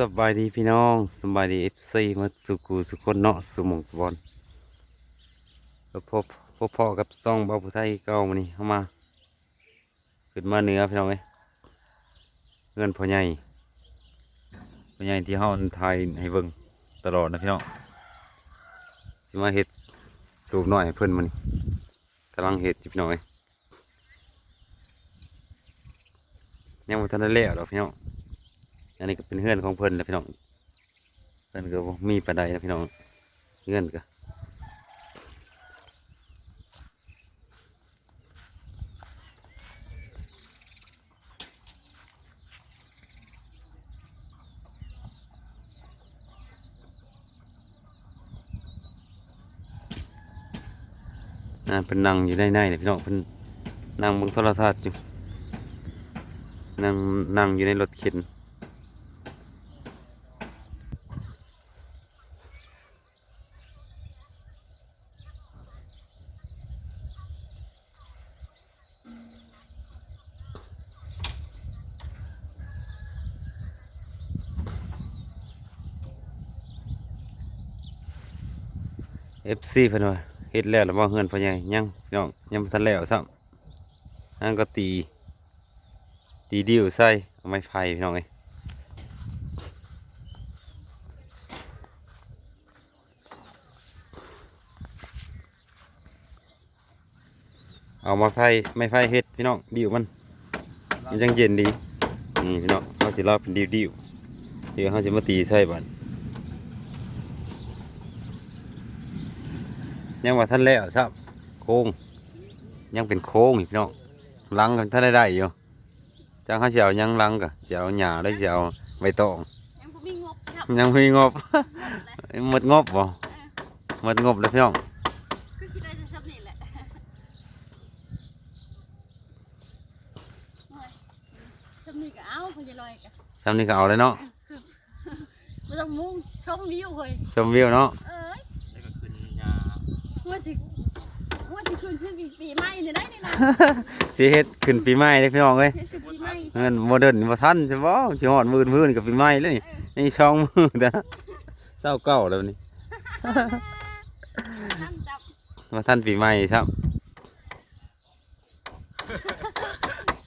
สบายดีพี่น้องสบายดีเอฟซีมาสุกูสุคนเนาะสุมงสุบอลแล้วพบพบพ่อกับซองบาผู้ไทยเก่ามานี่เข้ามาขึ้นมาเนื้อพี่น้องเอ้ยเงินพ่อใหญ่พ่อใหญ่ที่เฮาถ่ายให้เบิ่งตลอดนะพี่น้องสิมาเฮ็ดลูกน้อยให้เพิ่อนมานี่กำลังเฮ็ดอยู่พี่น้องเอ้ยยังบ่ทันได้แล้วดอกพี่น้อง อันนี้ก็เป็นเฮือนของเพิ่นแหล้วพี่น้องเพิ่นก็มีปานใดนะพี่น้องเฮือนก็น่าเป็นนั่งอยู่ในในๆเลยพี่น้องเพิ่นนั่งบิ่งโทรทัศน์อยู่นั่งนั่งอยู่ในรถเข็น เอฟซีเพิ่นว่าเฮ็ดแล้วแล้วบ่เฮือนพ่อใหญ่ยังพี่น้องยังบ่ทันแล้วซ้ำนั่นก็ตี ตีดิวใส่เอาไม้ไผ่พี่น้องเอ้ยเอามาไผ่ไม้ไผ่เฮ็ดพี่น้องดิวมันมันจังเย็นดีนี่พี่น้องเขาสิรอเป็นดิวดิวๆเดี๋ยวเขาจะมาตีใส่บัด ยังว่าท่านแล้วครับโค้ง ยังเป็นโค้งอีกพี่น้องลังกันท่านได้ได้อยู่จังเขาเสียวยังลังกะเสียวหญ้าได้เสียวใบตองยังบ่มีงบครับยังไม่มีงบหมดงบบ่หมดงบแล้วพี่น้องคือสิได้ซับนี่แหละโอ้ยซับนี่ก็เอาพอจะลอยกันซ้ำนี้ก็เอาเลยเนาะบ่ต้องมุ่งชมวิวเฮ้ยชมวิวเนาะ เอ้ย แล้วก็ขึ้นหญ้า ว่าสิ ว่าสิคืนซื้อปีใหม่นี่ได้นี่นะสิเฮ็ดขึ้นปีใหม่เลยพี่น้องเอ้ยเฮ็ดคือปีใหม่เงินโมเดิร์นบ่ทันใช่บ่สิฮอดมื้อมื้อนี่ก็ปีใหม่เลยนี่นี่ช่องมือแต่เศร้าเก่าแล้วนี่ท่านจับมาทันปีใหม่ครับ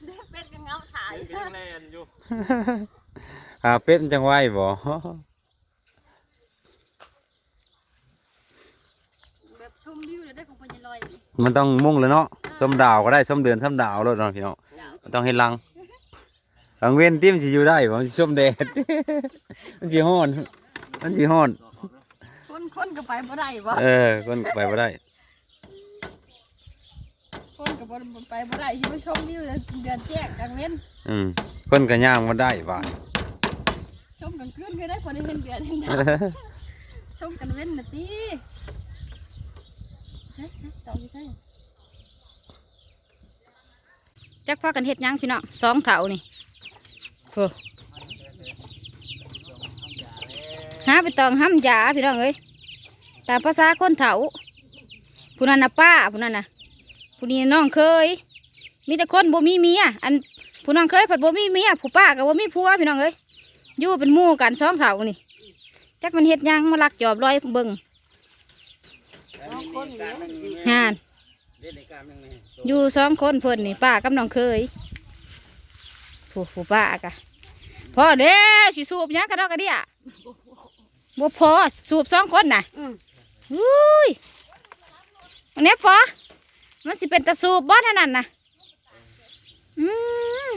เด็กเป็ดกับเงาถ่าย ยังแลนอยู่ หาเป็ดจังไหวบ่ แบบชมวิวเลยได้ของพอจะลอยนี่มันต้องมุ่งเลยเนาะส้มดาวก็ได้ส้มเดือนส้มดาวแล้วเนาะพี่เนาะมันต้องเห็นรังรังเว้นติ้มสิอยู่ได้บ่มันสิส้มแดด มันสิฮ้อนมันสิฮ้อน คนคนก็ไปบ่ได้บ่เออคนไปบ่ได้ คนก็บ่ไปบ่ได้สิไปชมวิวเดือนแจ้งกลางเว้นอืมคนก็ย่างบ่ได้บ่าดชมกลางคืนก็ได้พอได้เห็นเดือนเห็นดาวชมกันเว้นนะตี ต่อที่ใช่จักพากันเฮ็ดยังพี่น้องสองเถานี่โอ้หาไปตองห้ำยาพี่น้องเอ้ยตามภาษาคนเถาผู้นั้นน่ะป้าผู้นั้นน่ะผู้นี้น้องเคย มีแต่คนบ่มีเมียอันผู้น้องเคยผัดบ่มีเมียผู้ป้าก็บ่มีผัวพี่น้องเอ้ยอยู่เป็นหมู่กันสองเถานี่จักมันเฮ็ดยังมาลักจอบลอยเบิ่ง งานอยู่สองคนเพิ่นนี่ป้ากับน้องเคยผู้ผู้ป้ากะพอเด้วสิสูบหยังกระดอกกระเดียบ่พอสูบสองคนน่ะอุ้ยอันนี้พอมันสิเป็นตะสูบบ่เท่านั้นน่ะอืม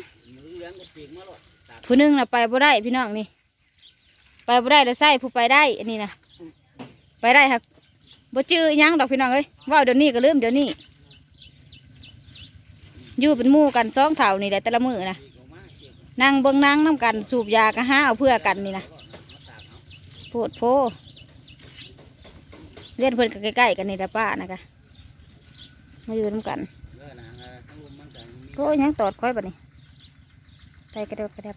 ผู้หนึงน่ะไปบ่ได้พี่น้องนี่ ไปบ่ได้แล้วใส่ผู้ไปได้อันนี้นะไปได้ครั บบ่จื้อหยังดอกพี่น้องเอ้ยเว่าเดี๋ยวนี้ก็ลืมเดี๋ยวนี้อยู่เป็นหมู่กันสองเท่านี่แหละแต่ละมือนะนั่งเบิ่งนั่งน้ำกันสูบยากระห้าเอาเพื่อกันนี่นะโพดโพเล่นเพิ่นก็ใกล้ๆกันนี่แหละป้านะกะมาอยู่น้ำกันโอ้ยยังตอดค่อยบัดนี้ใส่กระเดบกระเดบ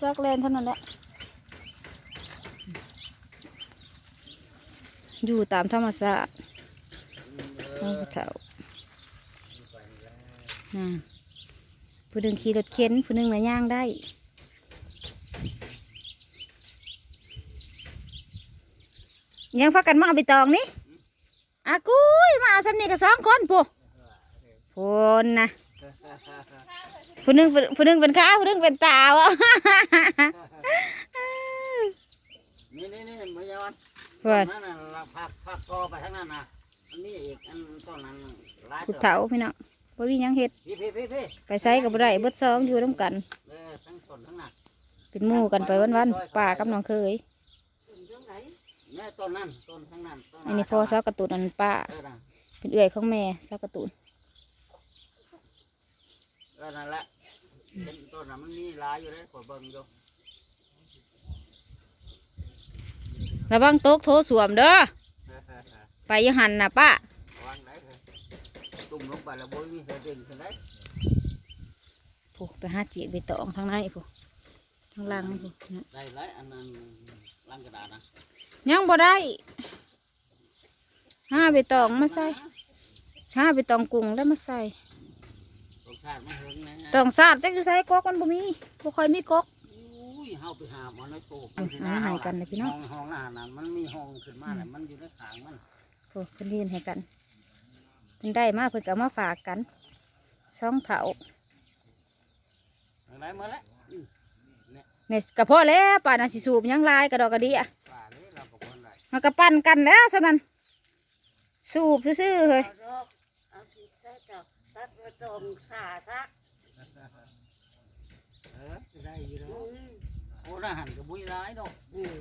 จักแลนเท่านั้นแหละ อยู่ตามธรรมชาตินผู้เฒ่าะผู้หนึ่งขี่รถเข็นผู้หนึ่งมาย่างได้ยังพักกันมาเอาไปตองนี่อากุยมาเอาสำนีกับสองคนปุ๊คนนะผู้นึงผู้นึงเป็นข้าผู้นึงเป็นตาวะนี่นี่นี่มายอน เพื่อนนั่นน่ะเราพักพักคอไปทั้งนั้นนะมันมีอีกอันต้นนั้นหลายผู้ตัวเฒ่าพี่น้องบ่มีหยังเฮ็ดพี่พี่พี่พี่ไปไสกับบ่ได้เบิดซองอยู่นํกันเออทั้งต้นทั้งนั้นเป็นหมู่กันไปวันๆป้ากับน้องเคยแม่ต้นนั้นต้นทั้งนั้นต้อันนี้พ่อซอกระตุนอันป้าเออน่ะเป็นเอื้อยของแม่ซอกระตุนเออนั่นแหละเป็นต้นนั้นมันมีหลายอยู่เลยขอเบิ่งอยู่ ระวังโต๊ะโถสวมเด้อเออเออเออไปอยังหันน่ะป้าวางไหนเถอะตุ่มลงไปแล้วบ่มีเธอเด่นขึ้นได้ผู้ไปหาจีกไปตองทางในผู้ทางหล่างผู้นะได้หลายอันนั้นลังกระดาษนะยังบ่ได้หาไปตองมาใส่หาไปตองกุ้งแล้วมาใส่รสชาติมันเฮิงนะตองสาดจักอยู่ใส่กอกมันบ่มีบ่ค่อยมีกอกอุ้ย เฮาไปหาหมอในโตเอาเอามาให้กันเลยพี่น้องห้องห้องอาหารนั้นมันมีห้องขึ้นมาแล้วมันอยู่ในขางมันผู้เพิ่นยืนให้กันเพิ่นได้มาเพิ่นก็เอามาฝากกันสองเถาอะไรมาแล้วอืมเนี่ยกระเพาะแล้วป่านน่ะสิสูบหยังลายกระดอกกระเดียป่าเลยเราก็บ่ได้มันก็ปั่นกันแล้วสำนั้นสูบซื่อๆเฮ้ยเอาสิใส่กับตัดไว้ตรงขาซะ หารก็บุยร้ายดอกอืม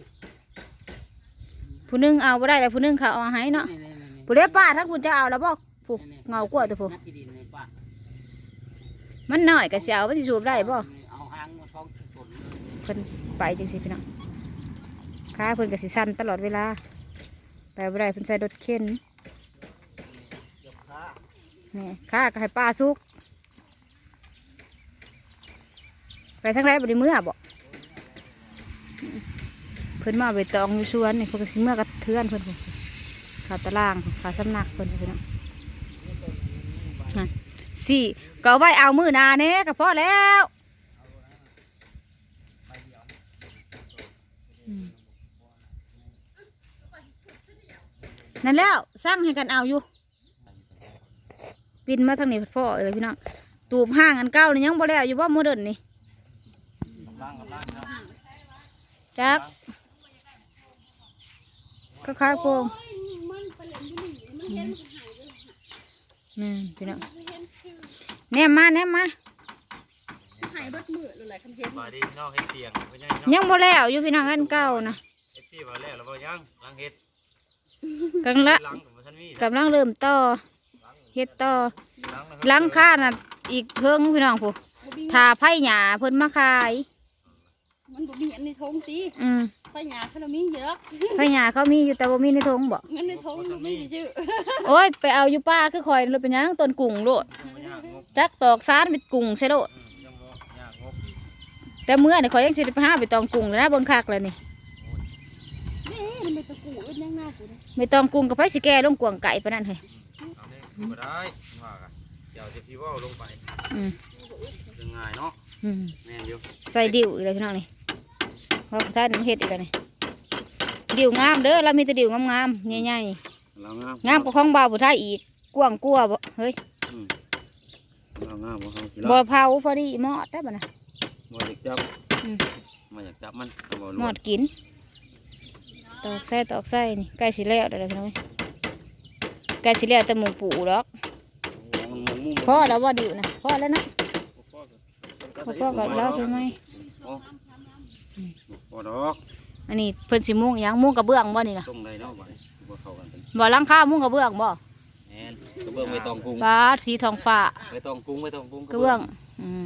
ผู้หนึงเอาบ่ได้แต่ผู้หนึงเขาเอาให้เนาะนี่นี่นี่นี่ผู้เด้ป้าทั้งคุณจะเอาแล้วบอกผู้เงากว่าตัวผู้นักที่ดินในป่ามันน้อยก็สิเอาบ่สิสูบได้บ่เอาหางมาท้องต้นเพิ่นไปจังซี่พี่น้องขาเพิ่นก็สิสั่นตลอดเวลาไปบ่ได้เพิ่นใส่รถเข็นยกขานี่ขาก็ให้ป้าสุกไปทางไรบ่ได้เมื่อบ่ เพิ่นมาไปตองอยู่สวนนี่เพิ่นก็สิเมื่อกับเทือนเพิ่นขาตารางขาสำนักเพิ่นพี่น้องนั่นสี่ก็ไว้เอามือนาเนี่ยก็พอแล้วนั่นแล้วสร้างให้กันเอาอยู่ปินมาทางนี้พ่อเอ้ยพี่น้องตูบห้างอันเก่านี่ยังบ่แล้วอยู่ว่าโมเดิร์นนี่ จักก็คล้ายๆโพงมันไปเล่นบุหรี่มันเห็นมันหายไปนี่นพี่น้องมันเห็นชื่อแนมมาแนมมามันหายเบิดมือเลยแหละคันเห็นมาดีพี่น้องเฮ็ดเตียงเป็นยังไงยังบ่แล้วอยู่พี่น้องอันเก่านะเอฟซีมาแล้วแล้วบ่ยังล้างเฮ็ดกำลังล้างกับท่านมีกำลังเริ่มต่อเฮ็ดต่อล้างหลังค่าน่ะอีกเพิ่งพี่น้องผู้บ่มีทาไผ่หญ้าเพิ่นมาขาย มันบ่มีอันในทงตีอืมไฟหยาขนมมีเยอะไผ่หญ้าเขามีอยู่แต่บ่มีในทงบ่เงินในทงมันไม่มีชื่อโอ้ยไปเอาอยู่ป่าคือคอยรถเป็นหยังต้นกุ้งโลดยากงบจักตอกซานเป็นกุ้งใช่โลดยังบ่ยากงบแต่เมื่อนี่ข่อยยังสิได้ไปหาไปตองกุ้งเลยนะเบิ่งคักเลยนี่นี่มันเป็นตะกูอึดยังหน้ากูนี่ไม่ต้องกุ้งกับไผสิแก่ลงกวางไก่ปานนั้นเฮ้ยเอาเลยบ่ได้ว่ากันเดี๋ยวจะพี่ว่าลงไปอืมจะง่ายเนาะอืมแม่นอยู่ใส่ดิวอีกเลยพี่น้องนี่ ว่าท่านเฮ็ดอีกแล้วนี่ดิวงามเด้อเรามีแต่ดิวงามๆใหญ่เรางามๆงามกว่าของบ่าวผู้ไทยอีกกว้างกว่าบ่เฮ้ยอืมเรางามบ่เฮาสิบ่ละเผาพอดีหมอดได้บ่นะบ่อยากจับอืม บ่อยากจับมันเอาบ่หมรู้อดกิน ตอกใส่ตอกใส่นี่ใกล้สิแล้วเด้อพี่น้องเอ้ยใกล้สิแล้วแต่หมูปูดอกมันมุมมุมพอแล้วบ่ดิวนะพอแล้วนะพอพอกับเราใช่ไหมโอ้ บ่ดอกอันนี้เพิ่นสิมุงหยังมุงกระเบื้องบ่นี่นะตรงใดเนาะบ่บ่เข้ากันเป็นบ่หลังคามุงกระเบื้องบ่แม่นกระเบื้องไม่ต้องกรุงปลาสีทองฟ้าไม่ต้องกรุงไม่ต้องกรุงกระเบื้องอืม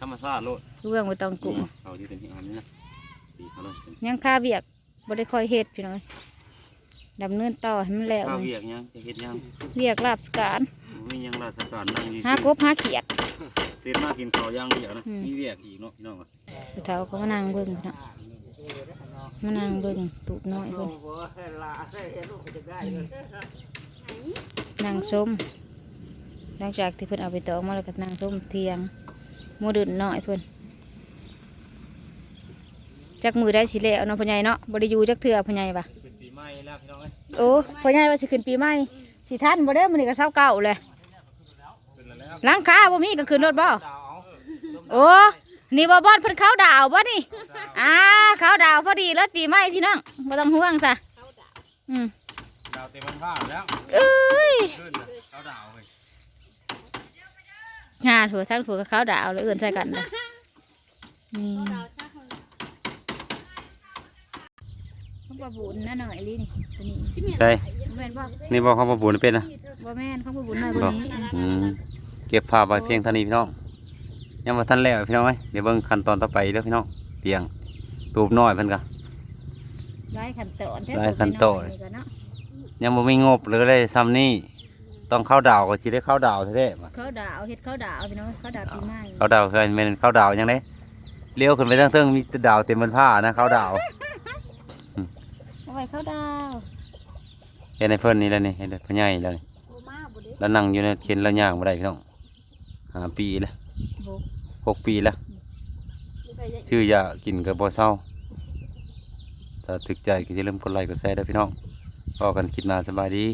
ธรรมชาติโลดกระเบื้องบ่ต้องกุ้งเอาอยู่ตรงนี้เอานี่นะตีเขาเลยยังค่าเวียกบ่ได้ค่อยเฮ็ดพี่น้อยดำเนินต่อให้มันแล้วข้าวนี่เวียกยังจะเฮ็ดยังเวียกราชการ มียังราชการนั่งอยู่หากบหาเขียดตื่นมากินข้าวย่างเดียวนะอืมมีเวียกอีกเนาะพี่น้องอะผู้เฒ่าก็มานั่งเบิ่งพี่น้องมานั่งเบิ่งตูบน้อยโอ้เพิ่นโหลาใส่เห็นลูกจะได้เลยนั่งชมหลังจากที่เพิ่นเอาไปตอกมาแล้วก็นั่งชมเทียงโมเดิร์นน้อยเพิ่นจักมือได้สิแล้วเนาะพ่อใหญ่เนาะบ่ได้อยู่จักเทื่อพ่อใหญ่ปะเป็นปีใหม่แแล้วพี่น้องเอ้ยโอ้พ่อใหญ่ว่าสิขึ้นปีใหม่สิทันบ่เด้อมื้อนี้ก็เช้าเก่าเลยขึ้นแล้วแล้ว หลังคาบ่มีก็ขึ้นรถบ่ดาวเอาโอ้นี่บ่บ่อนเพิ่นเขาดาวบ่นี่อ่าเขาดาวพอดีเลยปีใหม่พี่น้องบ่ต้องห่วงซะอืมดาวเต็มมันผ้าแล้วเอ้ยขึ้นน่ะเขาดาวเฮ้ยงานผัวท่านผัวกับเขาดาวเลยเอื่นใส่กันเลยนี่เขาบบุญนะหน่อยลีนี่ตัวนี้ใช่บ่แม่นบ่นี่บอกเขามาบุญเป็นนะบ่แม่นเขาบบุญหน่อยกว่านี้อืม เก็บภาพไว้เพียงเท่านี้พี่น้องยังมาทันแล้วพี่น้องเอ้ยเดี๋ยวเบิ่งขั้นตอนต่อไปเด้อพี่น้องเตียงตูบน้อยเพิ่นก็หลายขั้นตอนแท้หลายขั้นตอนตัวอยๆก็เาะยังบ่มีงบหรือได้ซ้ำนี่ต้องเข้าดาวก็สิได้เข้าดาวแท้ๆมาเขาดาวเฮ็ดเขาดาวพี่น้องเขาดาวปีใหม่เข้าดาวเคยแม่นเข้าดาวยังไดเลี้ยวขึ้นไปทางเทิงมีแต่ดาวเต็มบนผ้านะเข้าดาวเอาไว้เขาดาวเห็นในเพิ่นนี่แล้วนี่เห็นพ่อใหญ่แล้วนี่บ่มาบ่ได้แล้วนั่งอยู่ในเข็นแล้วย่างบ่ได้พี่น้อง หาปีแล้วโบหกปีแล้วบ่ได้ชื่อยากินกับบ่เศร้าถ้าถึกใจก็อย่าลืมกดไลค์กดแชร์ด้วยพี่น้องพอกันคลิปหน้าสบายดี